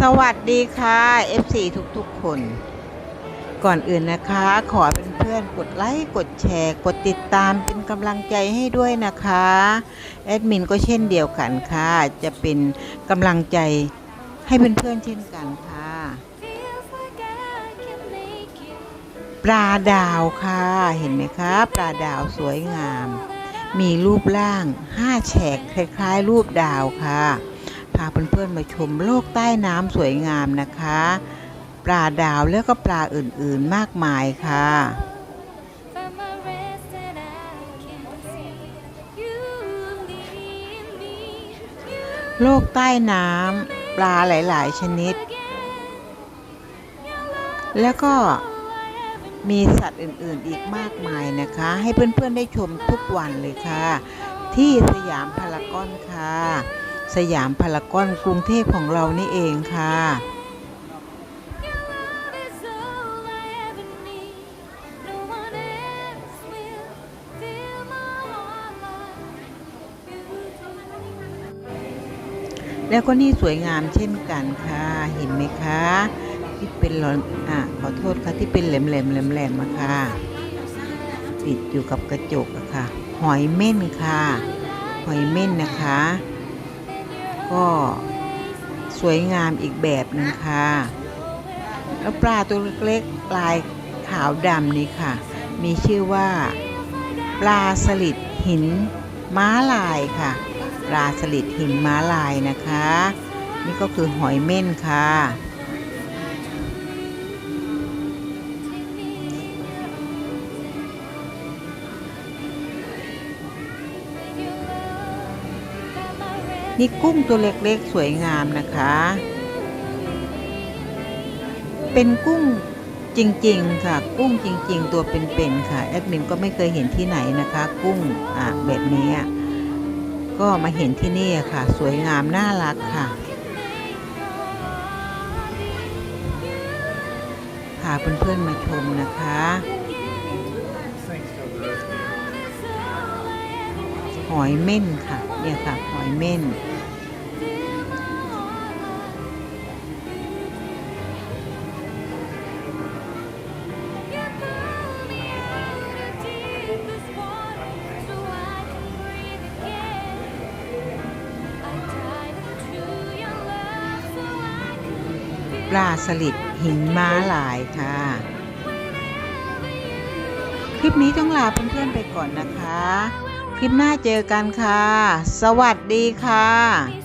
สวัสดีค่ะ FC ทุกๆคน ก่อนอื่นนะคะ ขอเป็นเพื่อนๆกดไลค์กดแชร์ กดติดตามเป็นกำลังใจให้ด้วยนะคะแอดมินก็เช่นเดียวกันค่ะ จะเป็นกำลังใจให้เพื่อนๆเช่นกันค่ะ ปลาดาวค่ะ เห็นไหมคะ ปลาดาวสวยงาม มีรูปร่าง5แฉกคล้ายๆ รูปดาวค่ะ พาเพื่อนๆมาชมโลกใต้น้ำสวยงามนะคะ ปลาดาวแล้วก็ปลาอื่นๆมากมายค่ะโลกใต้น้ำปลาหลาย ๆ ชนิด แล้วก็มีสัตว์อื่น ๆ อีกมากมายนะคะ ให้เพื่อน ๆ ได้ชมทุกวันเลยค่ะ ที่สยามพารากอนค่ะ สยามพารากอนกรุงเทพของเรานี่เองค่ะ แล้วก็นี่สวยงามเช่นกันค่ะ เห็นไหมคะที่เป็นหลอนอะขอโทษค่ะที่เป็นแหลมแหลมแหลมแหลมๆอะค่ะ ติดอยู่กับกระจกอะค่ะ หอยเม่นค่ะ หอยเม่นนะคะ ก็สวยงามอีกแบบหนึ่งค่ะ แล้วปลาตัวเล็กๆลายขาวดำนี่ค่ะ มีชื่อว่า ปลาสลิดหินม้าลายค่ะ ปลาสลิดหินม้าลายนะคะ นี่ก็คือหอยเม่นค่ะ นี่กุ้งตัวเล็กๆ สวยงามนะคะ เป็นกุ้งจริงๆ ค่ะ กุ้งจริง ๆ ตัวเป็นๆ ค่ะ แอดมินก็ไม่เคยเห็นที่ไหนนะคะ กุ้งอะแบบนี้ ก็มาเห็นที่นี่ค่ะ สวยงามน่ารักค่ะ พาเพื่อนๆ มาชมนะคะ อยเม่นค่ะ เนี่ยค่ะ หอยเม่น ปลาสลิดหินม้าลายค่ะ คลิปนี้ต้องลาเพื่อนๆไปก่อนนะคะ คลิปหน้าเจอกันค่ะ สวัสดีค่ะ